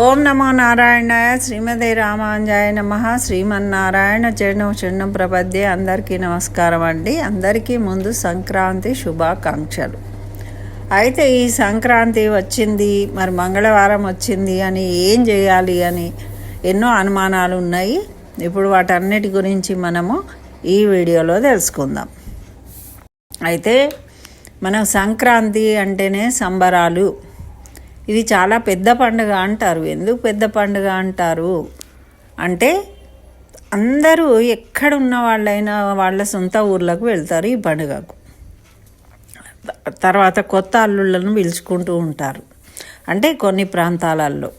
ఓం నమో నారాయణాయ శ్రీమతి రామాంజాయ నమ. శ్రీమన్నారాయణ చరణం శరణం ప్రపద్యే అందరికీ నమస్కారం అండి. అందరికీ ముందు సంక్రాంతి శుభాకాంక్షలు. అయితే ఈ సంక్రాంతి వచ్చింది మరి మంగళవారం వచ్చింది అని ఏం చేయాలి అని ఎన్నో అనుమానాలు ఉన్నాయి. ఇప్పుడు వాటన్నిటి గురించి మనము ఈ వీడియోలో తెలుసుకుందాం. అయితే మనం సంక్రాంతి అంటేనే సంబరాలు. ఇది చాలా పెద్ద పండుగ అంటారు. ఎందుకు పెద్ద పండుగ అంటారు? అంటే అందరూ ఎక్కడున్న వాళ్ళైనా వాళ్ళ సొంత ఊర్లకు వెళ్తారు ఈ పండుగకు. తర్వాత కొత్త అల్లుళ్ళను పిలుచుకుంటూ ఉంటారు. అంటే కొన్ని ప్రాంతాలలో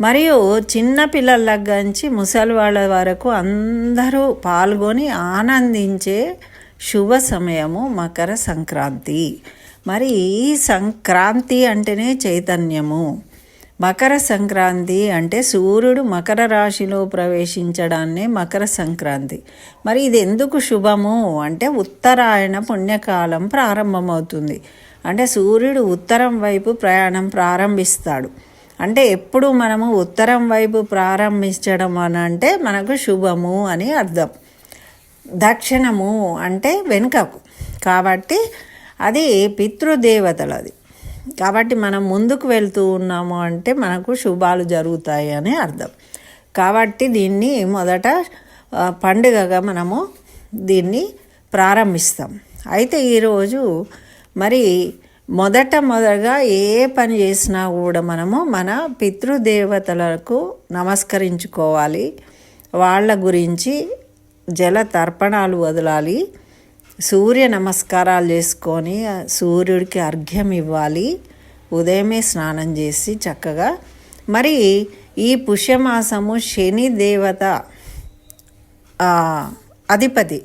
మరియు చిన్న పిల్లల నుంచి ముసలి వాళ్ళ వరకు అందరూ పాల్గొని ఆనందించే శుభ సమయము మకర సంక్రాంతి. మరి ఈ సంక్రాంతి అంటేనే చైతన్యము. మకర సంక్రాంతి అంటే సూర్యుడు మకర రాశిలో ప్రవేశించడాన్నే మకర సంక్రాంతి. మరి ఇది ఎందుకు శుభము? అంటే ఉత్తరాయణ పుణ్యకాలం ప్రారంభమవుతుంది. అంటే సూర్యుడు ఉత్తరం వైపు ప్రయాణం ప్రారంభిస్తాడు. అంటే ఎప్పుడు మనము ఉత్తరం వైపు ప్రారంభించడం అని అంటే మనకు శుభము అని అర్థం. దక్షిణము అంటే వెనుకకు. కాబట్టి అది పితృదేవతలది కాబట్టి మనం ముందుకు వెళ్తూ ఉన్నాము అంటే మనకు శుభాలు జరుగుతాయి అని అర్థం. కాబట్టి దీన్ని మొదట పండుగగా మనము దీన్ని ప్రారంభిస్తాం. అయితే ఈరోజు మరి మొదట మొదటగా ఏ పని చేసినా కూడా మనము మన పితృదేవతలకు నమస్కరించుకోవాలి. వాళ్ళ గురించి జల తర్పణాలు వదలాలి. సూర్య నమస్కారాలు చేసుకొని సూర్యుడికి అర్ఘ్యం ఇవ్వాలి. ఉదయమే స్నానం చేసి చక్కగా. మరి ఈ పుష్యమాసము శని దేవత అధిపతి.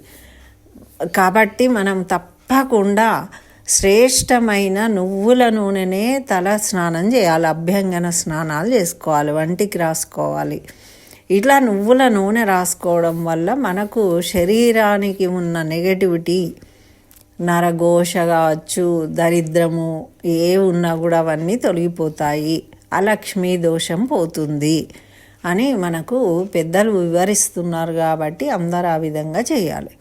కాబట్టి మనం తప్పకుండా శ్రేష్టమైన నువ్వుల నూనెనే తల స్నానం చేయాలి. అభ్యంగన స్నానాలు చేసుకోవాలి. వంటికి రాసుకోవాలి. ఇట్లా నువ్వుల నూనె రాసుకోవడం వల్ల మనకు శరీరానికి ఉన్న నెగటివిటీ నరఘోష కావచ్చు దరిద్రము ఏ ఉన్నా కూడా అవన్నీ తొలగిపోతాయి. అలక్ష్మీ దోషం పోతుంది అని మనకు పెద్దలు వివరిస్తున్నారు కాబట్టి అందరు ఆ విధంగా చేయాలి.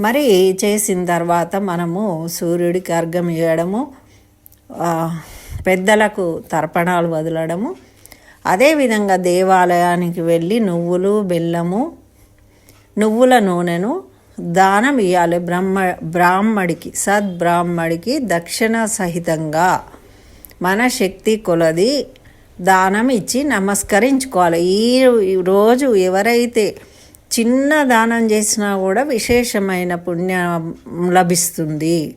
మరి చేసిన తర్వాత మనము సూర్యుడికి అర్ఘం ఇవ్వడము పెద్దలకు తర్పణాలు వదలడము అదేవిధంగా దేవాలయానికి వెళ్ళి నువ్వులు బెల్లము నువ్వుల నూనెను దానం ఇవ్వాలి బ్రహ్మ బ్రాహ్మడికి సద్బ్రాహ్మడికి దక్షిణ సహితంగా మన శక్తి కొలది దానం ఇచ్చి నమస్కరించుకోవాలి. ఈ రోజు ఎవరైతే చిన్న దానం చేసినా కూడా విశేషమైన పుణ్యం లభిస్తుంది.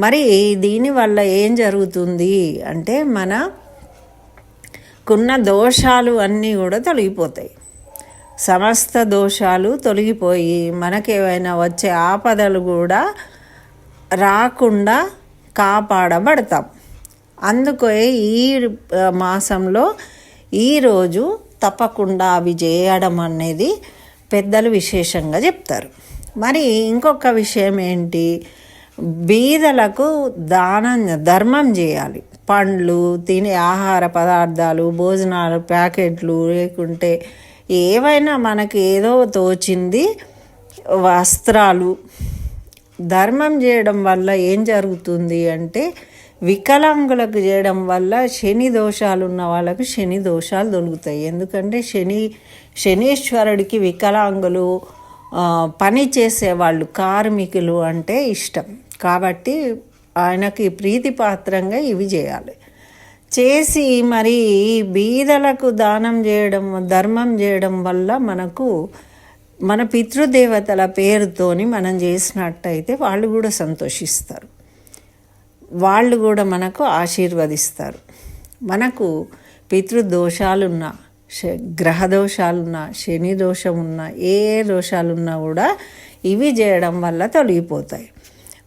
మరి దీనివల్ల ఏం జరుగుతుంది అంటే మన కున్న దోషాలు అన్నీ కూడా తొలగిపోతాయి. సమస్త దోషాలు తొలగిపోయి మనకేమైనా వచ్చే ఆపదలు కూడా రాకుండా కాపాడబడతాం. అందుకే ఈ మాసంలో ఈరోజు తప్పకుండా అవి చేయడం అనేది పెద్దలు విశేషంగా చెప్తారు. మరి ఇంకొక విషయం ఏంటి? బీదలకు దానం ధర్మం చేయాలి. పండ్లు తినే ఆహార పదార్థాలు భోజనాలు ప్యాకెట్లు లేకుంటే ఏవైనా మనకి ఏదో తోచింది వస్త్రాలు. ధర్మం చేయడం వల్ల ఏం జరుగుతుంది అంటే వికలాంగులకు చేయడం వల్ల శని దోషాలు ఉన్న వాళ్ళకు శని దోషాలు దొరుకుతాయి. ఎందుకంటే శని శనీశ్వరుడికి వికలాంగులు పని చేసేవాళ్ళు కార్మికులు అంటే ఇష్టం. కాబట్టి ఆయనకి ప్రీతిపాత్రంగా ఇవి చేయాలి. చేసి మరి బీదలకు దానం చేయడం ధర్మం చేయడం వల్ల మనకు మన పితృదేవతల పేరుతోని మనం చేసినట్టయితే వాళ్ళు కూడా సంతోషిస్తారు. వాళ్ళు కూడా మనకు ఆశీర్వదిస్తారు. మనకు పితృదోషాలున్నా గ్రహదోషాలున్నా శని దోషం ఉన్నా ఏ దోషాలున్నా కూడా ఇవి చేయడం వల్ల తొలగిపోతాయి.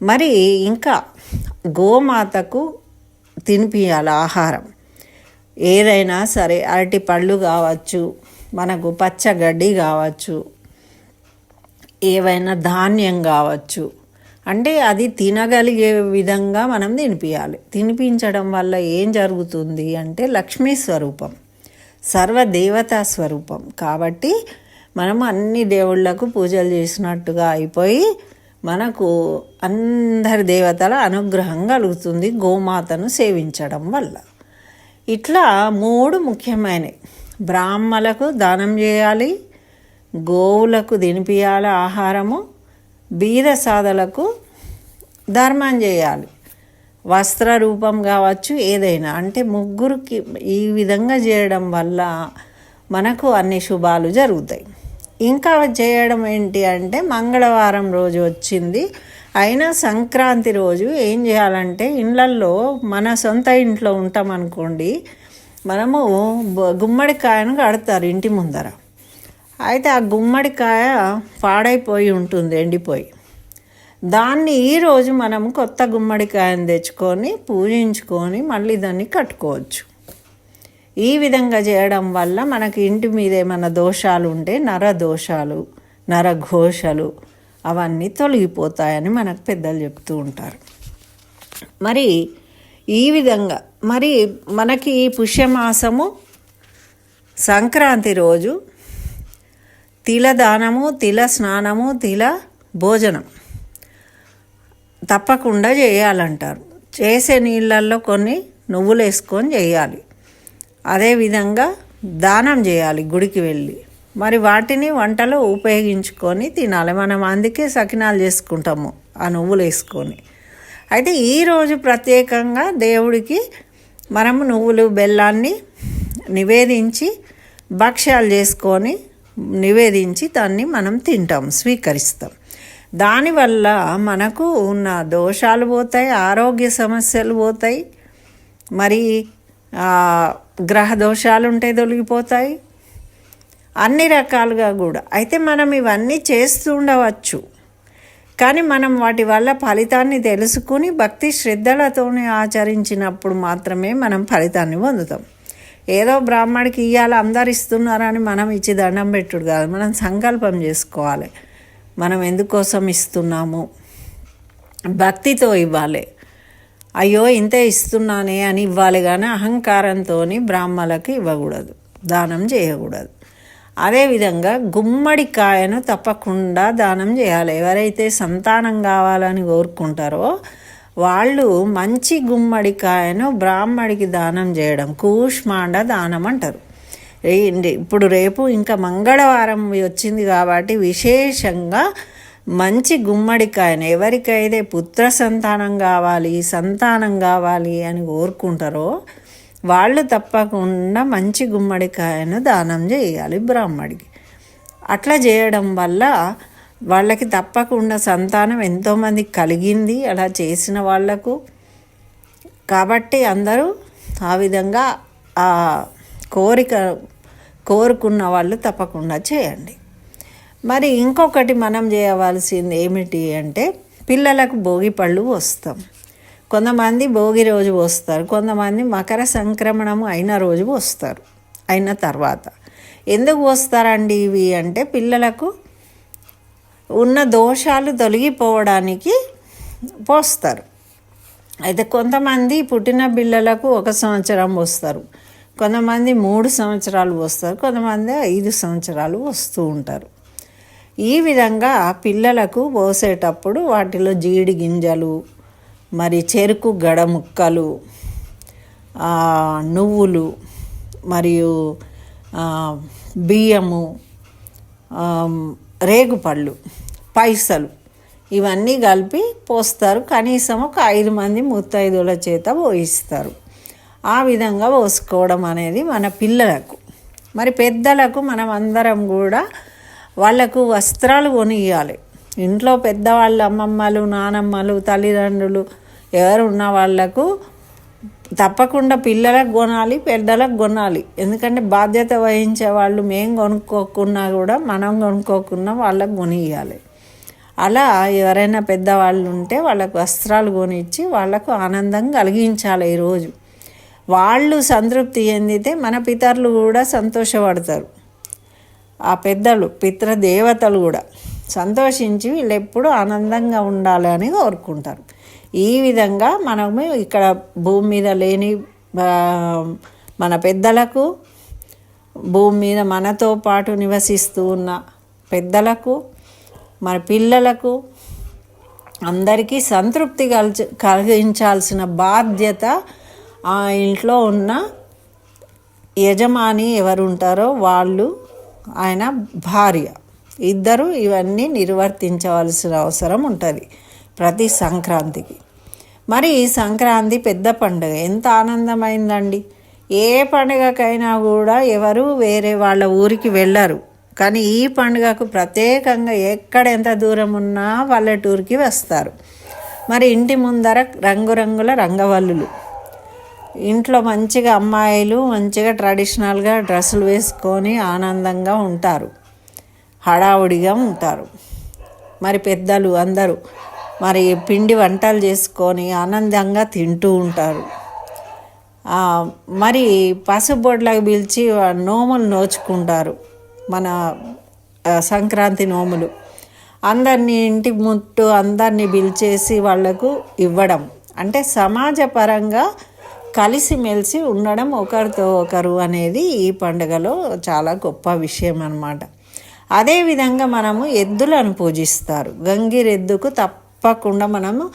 మరి ఇంకా గోమాతకు తినిపించాలి ఆహారం. ఏదైనా సరే అరటి పళ్ళు కావచ్చు మనకు పచ్చగడ్డి కావచ్చు ఏవైనా ధాన్యం కావచ్చు. అంటే అది తినగలిగే విధంగా మనం తినిపించాలి తినిపించడం వల్ల ఏం జరుగుతుంది అంటే లక్ష్మీ స్వరూపం సర్వదేవతా స్వరూపం. కాబట్టి మనం అన్ని దేవుళ్ళకు పూజలు చేసినట్టుగా అయిపోయి మనకు అందరి దేవతల అనుగ్రహం కలుగుతుంది గోమాతను సేవించడం వల్ల. ఇట్లా మూడు ముఖ్యమైనవి బ్రాహ్మలకు దానం చేయాలి గోవులకు తినిపియాలి ఆహారము బీద సాధలకు ధర్మం చేయాలి. వస్త్ర రూపం కావచ్చు ఏదైనా. అంటే ముగ్గురికి ఈ విధంగా చేయడం వల్ల మనకు అన్ని శుభాలు జరుగుతాయి. ఇంకా చేయడం ఏంటి అంటే మంగళవారం రోజు వచ్చింది. అయినా సంక్రాంతి రోజు ఏం చేయాలంటే ఇళ్ళల్లో మన సొంత ఇంట్లో ఉంటాం అనుకోండి. మనము గుమ్మడికాయను కడతారు ఇంటి ముందర. అయితే ఆ గుమ్మడికాయ పాడైపోయి ఉంటుంది ఎండిపోయి. దాన్ని ఈరోజు మనం కొత్త గుమ్మడికాయను తెచ్చుకొని పూజించుకొని మళ్ళీ దాన్ని కట్టుకోవచ్చు. ఈ విధంగా చేయడం వల్ల మనకి ఇంటి మీద ఏమైనా దోషాలు ఉంటే నర దోషాలు నరఘోషలు అవన్నీ తొలగిపోతాయని మనకు పెద్దలు చెప్తూ ఉంటారు. మరి ఈ విధంగా మరి మనకి ఈ పుష్యమాసము సంక్రాంతి రోజు తిల దానము తిల స్నానము తిల భోజనం. తప్పకుండా చేయాలంటారు. చేసే నీళ్ళల్లో కొన్ని నువ్వులు వేసుకొని చేయాలి. అదేవిధంగా దానం చేయాలి గుడికి వెళ్ళి. మరి వాటిని వంటలో ఉపయోగించుకొని తినాలి. మనం అందుకే సకినాలు చేసుకుంటాము ఆ నువ్వులు వేసుకొని. అయితే ఈరోజు ప్రత్యేకంగా దేవుడికి మనము నువ్వులు బెల్లాన్ని నివేదించి భక్ష్యాలు చేసుకొని నివేదించి దాన్ని మనం తింటాం స్వీకరిస్తాం దానివల్ల మనకు ఉన్న దోషాలు పోతాయి ఆరోగ్య సమస్యలు పోతాయి. మరి గ్రహ దోషాలు ఉంటే తొలగిపోతాయి. అన్ని రకాలుగా కూడా. అయితే మనం ఇవన్నీ చేస్తూ ఉండవచ్చు. కానీ మనం వాటి వల్ల ఫలితాన్ని తెలుసుకుని భక్తి శ్రద్ధలతోనే ఆచరించినప్పుడు మాత్రమే మనం ఫలితాన్ని పొందుతాం. ఏదో బ్రాహ్మడికి ఇవ్వాలి అందరు ఇస్తున్నారని మనం ఇచ్చి దండం పెట్టుడు కాదు. మనం సంకల్పం చేసుకోవాలి. మనం ఎందుకోసం ఇస్తున్నాము? భక్తితో ఇవ్వాలి. అయ్యో ఇంతే ఇస్తున్నానే అని ఇవ్వాలి కానీ అహంకారంతో బ్రాహ్మలకు ఇవ్వకూడదు. దానం చేయకూడదు. అదేవిధంగా గుమ్మడికాయను తప్పకుండా దానం చేయాలి. ఎవరైతే సంతానం కావాలని కోరుకుంటారో వాళ్ళు మంచి గుమ్మడికాయను బ్రాహ్మడికి దానం చేయడం కూష్మాండ దానం అంటారు. ఇప్పుడు రేపు ఇంకా మంగళవారం వచ్చింది కాబట్టి విశేషంగా మంచి గుమ్మడికాయను ఎవరికైతే పుత్ర సంతానం కావాలి సంతానం కావాలి అని కోరుకుంటారో వాళ్ళు తప్పకుండా మంచి గుమ్మడికాయను దానం చేయాలి బ్రాహ్మడికి. అట్లా చేయడం వల్ల వాళ్ళకి తప్పకుండా సంతానం ఎంతోమంది కలిగింది అలా చేసిన వాళ్ళకు. కాబట్టి అందరూ ఆ విధంగా ఆ కోరిక కోరుకున్న వాళ్ళు తప్పకుండా చేయండి. మరి ఇంకొకటి మనం చేయవలసింది ఏమిటి అంటే పిల్లలకు భోగి పళ్ళు వస్తాం కొంతమంది భోగి రోజు వస్తారు కొంతమంది మకర సంక్రమణము అయిన రోజు వస్తారు అయిన తర్వాత. ఎందుకు వస్తారండి ఇవి అంటే పిల్లలకు ఉన్న దోషాలు తొలగిపోవడానికి పోస్తారు. అయితే కొంతమంది పుట్టిన పిల్లలకు ఒక సంవత్సరం వస్తారు కొంతమంది మూడు సంవత్సరాలు వస్తారు కొంతమంది ఐదు సంవత్సరాలు వస్తూ ఉంటారు. ఈ విధంగా పిల్లలకు పోసేటప్పుడు వాటిలో జీడి గింజలు మరి చెరుకు గడ ముక్కలు నువ్వులు మరియు బియ్యము రేగుపళ్ళు పైసలు ఇవన్నీ కలిపి పోస్తారు. కనీసం ఒక ఐదు మంది ముత్తైదుల చేత పోయిస్తారు. ఆ విధంగా పోసుకోవడం అనేది మన పిల్లలకు. మరి పెద్దలకు మనం అందరం కూడా వాళ్ళకు వస్త్రాలు కొనియాలి ఇంట్లో పెద్దవాళ్ళు అమ్మమ్మలు నానమ్మలు తల్లిదండ్రులు ఎవరు ఉన్న వాళ్ళకు తప్పకుండా పిల్లలకు కొనాలి పెద్దలకు కొనాలి. ఎందుకంటే బాధ్యత వహించే వాళ్ళు మేం కొనుక్కోకున్నా కూడా మనం కొనుక్కోకున్నా వాళ్ళకు కొనియాలి అలా ఎవరైనా పెద్దవాళ్ళు ఉంటే వాళ్ళకు వస్త్రాలు కొనిచ్చి వాళ్ళకు ఆనందం కలిగించాలి ఈరోజు వాళ్ళు సంతృప్తి చెందితే మన పితరులు కూడా సంతోషపడతారు. ఆ పెద్దలు పితృదేవతలు కూడా సంతోషించి వీళ్ళు ఎప్పుడు ఆనందంగా ఉండాలి అని కోరుకుంటారు. ఈ విధంగా మనము ఇక్కడ భూమి మీద లేని మన పెద్దలకు భూమి మీద మనతో పాటు నివసిస్తూ ఉన్న పెద్దలకు మన పిల్లలకు అందరికీ సంతృప్తి కలిచ కలిగించాల్సిన బాధ్యత ఆ ఇంట్లో ఉన్న యజమాని ఎవరు ఉంటారో వాళ్ళు ఆయన భార్య. ఇద్దరు ఇవన్నీ నిర్వర్తించవలసిన అవసరం ఉంటుంది ప్రతి సంక్రాంతికి. మరి ఈ సంక్రాంతి పెద్ద పండుగ ఎంత ఆనందమైందండి. ఏ పండుగకైనా కూడా ఎవరు వేరే వాళ్ళ ఊరికి వెళ్ళరు. కానీ ఈ పండుగకు ప్రత్యేకంగా ఎక్కడ ఎంత దూరం ఉన్నా పల్లెటూరికి వస్తారు. మరి ఇంటి ముందర రంగురంగుల రంగవల్లులు. ఇంట్లో మంచిగా అమ్మాయిలు మంచిగా ట్రెడిషనల్గా డ్రెస్సులు వేసుకొని ఆనందంగా ఉంటారు. హడావుడిగా ఉంటారు. మరి పెద్దలు అందరూ మరి పిండి వంటలు చేసుకొని ఆనందంగా తింటూ ఉంటారు. మరి పసుబొడ్లకు పిలిచి నోములు నోచుకుంటారు. మన సంక్రాంతి నోములు. అందరినీ ఇంటి ముట్టు అందరినీ పిలిచేసి వాళ్ళకు ఇవ్వడం. అంటే సమాజపరంగా కలిసిమెలిసి ఉండడం ఒకరితో ఒకరు అనేది ఈ పండుగలో చాలా గొప్ప విషయం అన్నమాట. అదేవిధంగా మనము ఎద్దులను పూజిస్తారు. గంగిరెద్దుకు తప్పకుండా మనము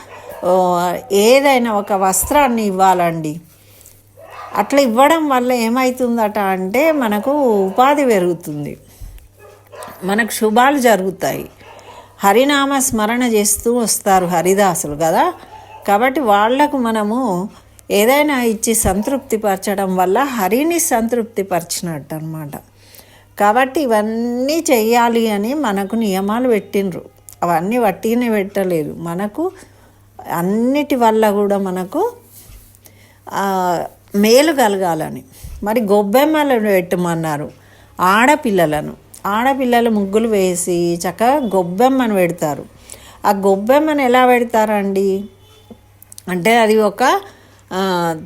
ఏదైనా ఒక వస్త్రాన్ని ఇవ్వాలండి. అట్లా ఇవ్వడం వల్ల ఏమవుతుందట అంటే మనకు ఉపాధి పెరుగుతుంది. మనకు శుభాలు జరుగుతాయి. హరినామ స్మరణ చేస్తూ వస్తారు హరిదాసులు కదా. కాబట్టి వాళ్ళకు మనము ఏదైనా ఇచ్చి సంతృప్తిపరచడం వల్ల హరిని సంతృప్తిపరిచినట్టు అనమాట కాబట్టి ఇవన్నీ చేయాలి అని మనకు నియమాలు పెట్టినరు అవన్నీ వట్టిగానే పెట్టలేదు. మనకు అన్నిటి వల్ల కూడా మనకు మేలు కలగాలని. మరి గొబ్బెమ్మలను పెట్టమన్నారు ఆడపిల్లలను. ఆడపిల్లలు ముగ్గులు వేసి చక్కగా గొబ్బెమ్మను పెడతారు. ఆ గొబ్బెమ్మను ఎలా పెడతారండి? అంటే అది ఒక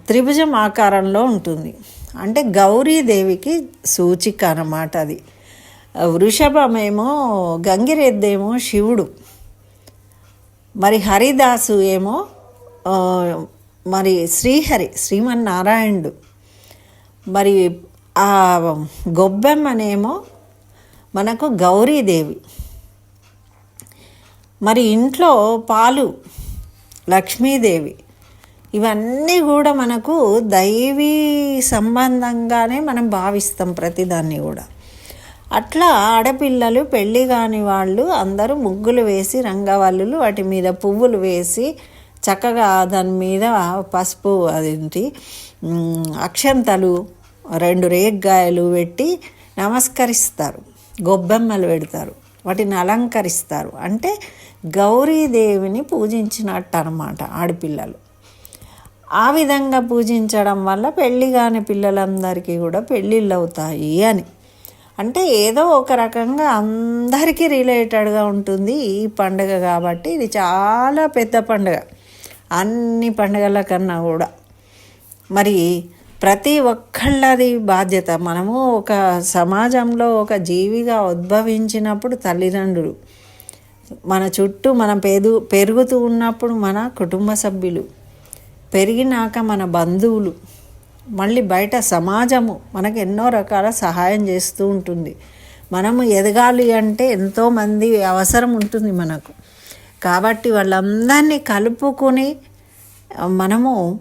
త్రిభుజం ఆకారంలో ఉంటుంది. అంటే గౌరీదేవికి సూచిక అన్నమాట అది. వృషభమేమో గంగిరెద్దేమో శివుడు. మరి హరిదాసు ఏమో మరి శ్రీహరి శ్రీమన్నారాయణుడు. మరి ఆ గొబ్బెమ్మనేమో మనకు గౌరీదేవి. మరి ఇంట్లో పాలు లక్ష్మీదేవి. ఇవన్నీ కూడా మనకు దైవీ సంబంధంగానే మనం భావిస్తాం ప్రతిదాన్ని కూడా. అట్లా ఆడపిల్లలు పెళ్ళి కాని వాళ్ళు అందరూ ముగ్గులు వేసి రంగవల్లులు వాటి మీద పువ్వులు వేసి చక్కగా దాని మీద పసుపు అదేంటి అక్షంతలు రెండు రేగ్గాయలు పెట్టి నమస్కరిస్తారు. గొబ్బెమ్మలు పెడతారు. వాటిని అలంకరిస్తారు. అంటే గౌరీదేవిని పూజించినట్టు అనమాట ఆడపిల్లలు. ఆ విధంగా పూజించడం వల్ల పెళ్ళి కాని పిల్లలందరికీ కూడా పెళ్ళిళ్ళు అవుతాయి అని. అంటే ఏదో ఒక రకంగా అందరికీ రిలేటెడ్గా ఉంటుంది ఈ పండుగ కాబట్టి ఇది చాలా పెద్ద పండుగ. అన్ని పండుగల కన్నా కూడా. మరి ప్రతి ఒక్కళ్ళది బాధ్యత. మనము ఒక సమాజంలో ఒక జీవిగా ఉద్భవించినప్పుడు తల్లిదండ్రులు మన చుట్టూ మనం పెదు పెరుగుతూ ఉన్నప్పుడు మన కుటుంబ సభ్యులు పెరిగినాక మన బంధువులు మళ్ళీ బయట సమాజము మనకు ఎన్నో రకాల సహాయం చేస్తూ ఉంటుంది. మనము ఎదగాలి అంటే ఎంతోమంది అవసరం ఉంటుంది మనకు. కాబట్టి వాళ్ళందరినీ కలుపుకొని మనము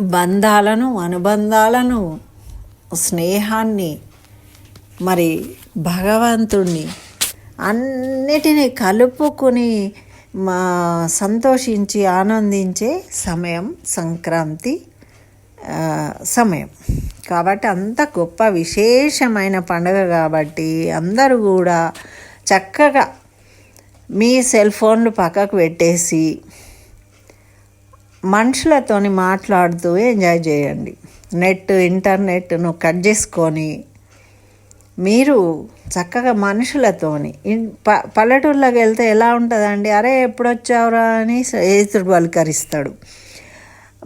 బంధాలను అనుబంధాలను స్నేహాన్ని మరి భగవంతుణ్ణి అన్నిటినీ కలుపుకొని మా సంతోషించి ఆనందించే సమయం సంక్రాంతి సమయం. కాబట్టి అంత గొప్ప విశేషమైన పండుగ కాబట్టి అందరూ కూడా చక్కగా మీ సెల్ ఫోన్లు పక్కకు పెట్టేసి మనుషులతోని మాట్లాడుతూ ఎంజాయ్ చేయండి. నెట్ ఇంటర్నెట్ను కట్ చేసుకొని మీరు చక్కగా మనుషులతోని ప పల్లెటూళ్ళకి వెళ్తే ఎలా ఉంటుందండి? అరే ఎప్పుడొచ్చావురా అని స్నేహితుడు పలకరిస్తాడు.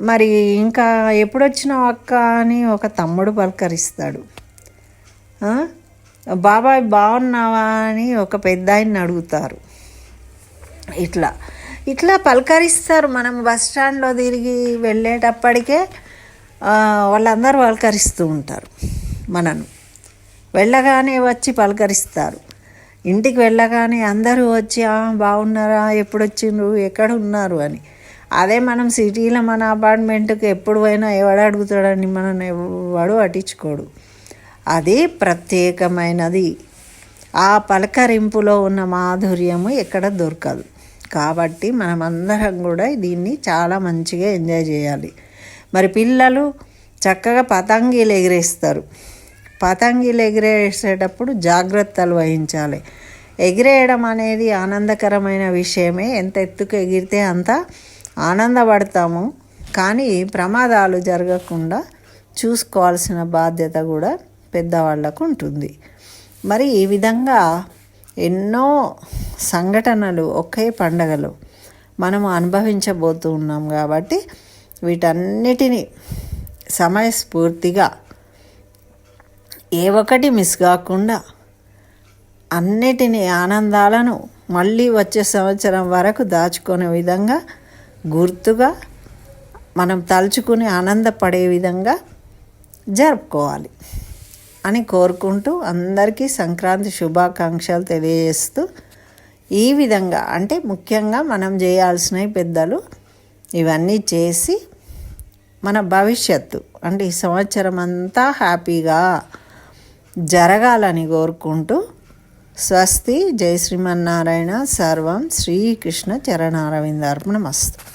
మరి ఇంకా ఎప్పుడొచ్చినావు అక్క అని ఒక తమ్ముడు పలకరిస్తాడు. బాబాయ్ బాగున్నావా అని ఒక పెద్ద ఆయన్ని అడుగుతారు. ఇట్లా. ఇట్లా పలకరిస్తారు. మనం బస్ స్టాండ్లో తిరిగి వెళ్ళేటప్పటికే వాళ్ళందరూ పలకరిస్తూ ఉంటారు మనను. వెళ్ళగానే వచ్చి పలకరిస్తారు. ఇంటికి వెళ్ళగానే అందరూ వచ్చి "ఆ, బాగున్నారా? ఎప్పుడు వచ్చిండ్రు ఎక్కడ ఉన్నారు అని. అదే మనం సిటీలో మన అపార్ట్మెంట్కి ఎప్పుడు పోయినా ఎవడు అడుగుతాడని మనం ఎవడు పట్టించుకోడు. అది ప్రత్యేకమైనది. ఆ పలకరింపులో ఉన్న మాధుర్యము ఎక్కడ దొరకదు. కాబట్టి మనమందరం కూడా దీన్ని చాలా మంచిగా ఎంజాయ్ చేయాలి. మరి పిల్లలు చక్కగా పతంగీలు ఎగిరేస్తారు. పతంగిలు ఎగిరేసేటప్పుడు జాగ్రత్తలు వహించాలి. ఎగిరేయడం అనేది ఆనందకరమైన విషయమే. ఎంత ఎత్తుకు ఎగిరితే అంత ఆనందపడతాము. కానీ ప్రమాదాలు జరగకుండా చూసుకోవాల్సిన బాధ్యత కూడా పెద్దవాళ్ళకు ఉంటుంది. మరి ఈ విధంగా ఎన్నో సంఘటనలు ఒకే పండగలు మనము అనుభవించబోతూ ఉన్నాం కాబట్టి వీటన్నిటినీ సమయస్ఫూర్తిగా ఏ ఒక్కటి మిస్ కాకుండా అన్నిటిని ఆనందాలను మళ్ళీ వచ్చే సంవత్సరం వరకు దాచుకునే విధంగా గుర్తుగా మనం తలుచుకుని ఆనందపడే విధంగా జరుపుకోవాలి అని కోరుకుంటూ అందరికీ సంక్రాంతి శుభాకాంక్షలు తెలియజేస్తూ ఈ విధంగా అంటే ముఖ్యంగా మనం చేయాల్సినవి పెద్దలు ఇవన్నీ చేసి మన భవిష్యత్తు అంటే ఈ సంవత్సరం అంతా హ్యాపీగా జరగాలని కోరుకుంటూ స్వస్తి. జై శ్రీమన్నారాయణ. సర్వం శ్రీకృష్ణ చరణారవిందార్పణమస్తు